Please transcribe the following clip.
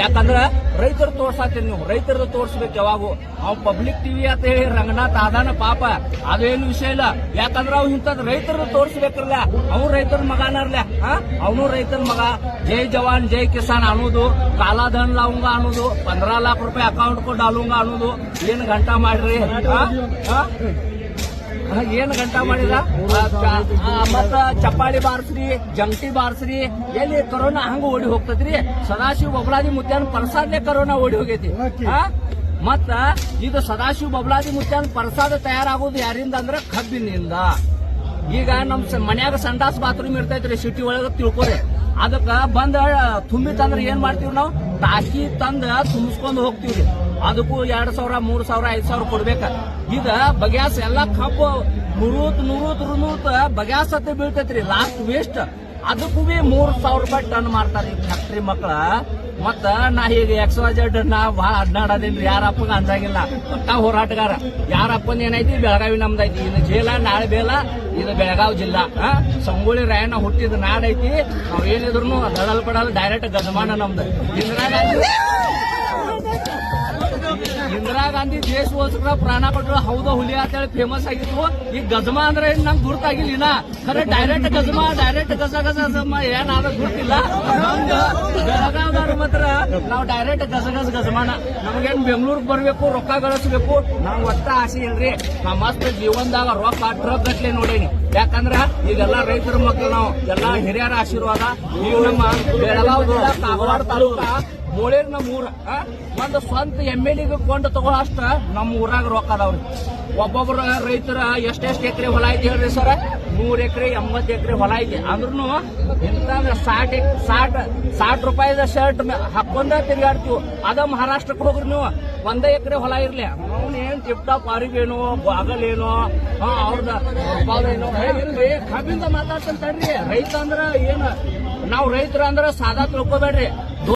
ಯಾಕಂದ್ರ ರೈತರು ತೋರ್ಸಾತೀರಿ ನೀವು. ರೈತರದ್ದು ತೋರ್ಸ್ಬೇಕು ಯಾವಾಗೂ? ಅವ್ ಪಬ್ಲಿಕ್ ಟಿವಿ ಅಂತ ಹೇಳಿ ರಂಗನಾಥ್ ಆದಾನ ಪಾಪ. ಅದೇನು ವಿಷಯ ಇಲ್ಲ. ಯಾಕಂದ್ರ ಅವ್ ಇಂಥದ್ ರೈತರದ್ದು ತೋರ್ಸ್ಬೇಕ್ರಲ್ಲ. ಅವ್ನು ರೈತರ ಮಗನರ್ಲ ಅವನು ರೈತರ ಮಗ. ಜೈ ಜವಾನ್, ಜೈ ಕಿಸಾನ್ ಅನ್ನೋದು. ಕಾಲಾಧನ್ ಲಾವಂಗ ಅನ್ನೋದು. ಪಂದ್ರ ಲಾಖ ರೂಪಾಯಿ ಅಕೌಂಟ್ ಕೊಟ್ಟು ಅಲುಂಗ ಅನ್ನೋದು. ಏನ್ ಗಂಟಾ ಮಾಡ್ರಿ? ಏನ್ ಗಂಟ ಮಾಡಿದ? ಮತ್ತ ಚಪ್ಪಾಳಿ ಬಾರ್ಸ್ರಿ ಜಂಟಿ ಬಾರ್ಸ್ರಿ ಎಲ್ಲಿ ಕರೋನಾ ಹಂಗ ಓಡಿ ಹೋಗ್ತದ್ರಿ? ಸದಾಶಿವ ಬಬಲಾದಿ ಮುತ್ಯಾನ ಪ್ರಸಾದ್ನೇ ಕರೋನಾ ಓಡಿ ಹೋಗೈತಿ? ಮತ್ತ ಇದು ಸದಾಶಿವ ಬಬಲಾದಿ ಮುತ್ಯಾನ ಪ್ರಸಾದ ತಯಾರಾಗೋದು ಯಾರಿಂದ ಅಂದ್ರೆ ಕಬ್ಬಿನಿಂದ. ಈಗ ನಮ್ ಮನ್ಯಾಗ ಸಂಡಾಸ್ ಬಾತ್ರೂಮ್ ಇರ್ತೈತ್ರಿ ಸಿಟಿ ಒಳಗ ತಿಳ್ಕೊರಿ. ಅದಕ್ಕ ಬಂದ ತುಂಬಿತಂದ್ರ ಏನ್ ಮಾಡ್ತೀವಿ ನಾವು? ತಾಸಿ ತಂದ ತುಂಬಿಸ್ಕೊಂಡು ಹೋಗ್ತೀವ್ರಿ ಅದಕ್ಕೂ ಎರಡ್ ಸಾವಿರ, ಮೂರ್ ಸಾವಿರ, ಐದ್ ಸಾವಿರ ಕೊಡ್ಬೇಕ. ಇದ ಬಗ್ಯಾಸ್ ಎಲ್ಲಾ ಕಬ್ಬು ನೂರೂತ್, ನುರೂತ್, ರುನೂತ್ ಬಗ್ಯಾಸ್ ಅಂತ ಬೀಳ್ತೈತ್ರಿ. ಲಾಸ್ಟ್ ವೇಸ್ಟ್ ಅದಕ್ಕೂ ಮೂರ್ ಸಾವಿರ ರೂಪಾಯಿ ಟನ್ ಮಾರ್ತಾರೆ ಈ ಫ್ಯಾಕ್ಟ್ರಿ ಮಕ್ಕಳ ಮತ್ತ ನಾ ಈಗ ಎಕ್ಸ್ ಜೆಡ್ ನಾ ಭಾಳ ಅಡ್ನಾಡದೇನ್ರಿ ಯಾರಪ್ಪ ಅಂದಾಗಿಲ್ಲ. ಒಟ್ಟ ಹೋರಾಟಗಾರ. ಯಾರಪ್ಪನ ಏನೈತಿ? ಬೆಳಗಾವಿ ನಮ್ದೈತಿ. ಇದು ಜೇಲ, ನಾಳೆ ಬೇಲ ಇದು ಬೆಳಗಾವಿ ಜಿಲ್ಲಾ. ಸಂಗೋಳಿ ಸಂಗೊಳ್ಳಿ ರಾಯಣ್ಣ ಹುಟ್ಟಿದ ನಾಡೈತಿ. ನಾವ್ ಏನಿದ್ರು ದಡಲ್ ಪಡಲ್ ಡೈರೆಕ್ಟ್ ಗಜಮಾನ ನಮ್ದು. ದೇಶಗೋಸ್ಕರ ಪ್ರಾಣ ಕೊಟ್ಟರು ಹೌದು ಹುಲಿ ಅಂತ ಹೇಳಿ ಫೇಮಸ್ ಆಗಿತ್ತು. ಈ ಗಜಮಾ ಅಂದ್ರೆ ನಂಗೆ ಗುರ್ತಾಗಿಲ್ಲ ಇನ್ನ. ಖರೆ ಡೈರೆಕ್ಟ್ ಗಜಮಾ ಡೈರೆಕ್ಟ್ ಗಜ ಗಜ, ಗಜಮ ಏನಾದ್ರೂ ಗುರುತಿಲ್ಲ. ಬೆಳಗಾವ್ದವ್ರ ಮಾತ್ರ ನಾವು ಡೈರೆಕ್ಟ್ ಗಸಗಸ ಗಜ, ಗಜಮಾನ. ನಮಗೇನ್ ಬೆಂಗಳೂರಿಗೆ ಬರಬೇಕು, ರೊಕ್ಕ ಗಳಿಸ್ಬೇಕು. ನಾವು ಒಟ್ಟ ಆಸೆ ಇಲ್ರಿ. ಮಸ್ತ್ ಜೀವನದಾಗ ರೊಕ್ಕ ಟ್ರಕ್ ಗಟ್ಲೆ ನೋಡೇನಿ. ಯಾಕಂದ್ರ ಈಗೆಲ್ಲ ರೈತರ ಮಕ್ಕಳು ನಾವು. ಎಲ್ಲಾ ಹಿರಿಯರ ಆಶೀರ್ವಾದ. ನೀವು ನಮ್ಮ ಬೆಳಗಾವ್ ಜಿಲ್ಲಾ ಕಾಗವಾಡ ತಾಲೂಕ ಮೂಳೇರ್ ನಮ್ಮ ಊರ? ಒಂದು ಸ್ವಂತ ಎಂ ಎಲ್ ಎಗೆ ಕೊಂಡು ತಗೋ ಅಷ್ಟ ನಮ್ಮ ಊರಾಗ ರೊಕ್ಕ ಅದಾವ್ರಿ. ಒಬ್ಬೊಬ್ರ ರೈತರ ಎಷ್ಟೆಷ್ಟು ಎಕರೆ ಹೊಲ ಐತಿ ಹೇಳ್ರಿ ಸರ್? ನೂರ್ ಎಕರೆ, ಎಂಬತ್ತು ಎಕರೆ ಹೊಲ ಐತಿ. ಅಂದ್ರೂ ಇಂತ ಸಾಟ್ ಸಾಟ್ ಸಾಟ್ ರೂಪಾಯಿದ ಶರ್ಟ್ ಹಾಕೊಂಡ ತಿರುಗಾಡ್ತೀವಿ. ಅದ ಮಹಾರಾಷ್ಟ್ರಕ್ಕೆ ಹೋಗ್ರಿ ನೀವು. ಒಂದೇ ಎಕರೆ ಹೊಲ ಇರ್ಲಿ. ಅವ್ನು ಏನ್ ಟಿಪ್ ಟಾಪ್ ಅರಿವೇನೋ, ಬಾಗಲೇನೋ ಅವ್ರದ ಏನೋ ಇಲ್ರಿ, ಕಬ್ಬಿಂದ ಮಾತಾಡ್ತಾನೆ ತಡ್ರಿ ರೈತ ಅಂದ್ರ ಏನ, ನಾವು ರೈತರ ಅಂದ್ರ ಸಾದಾ ತಿಳ್ಕೊಬೇಡ್ರಿ.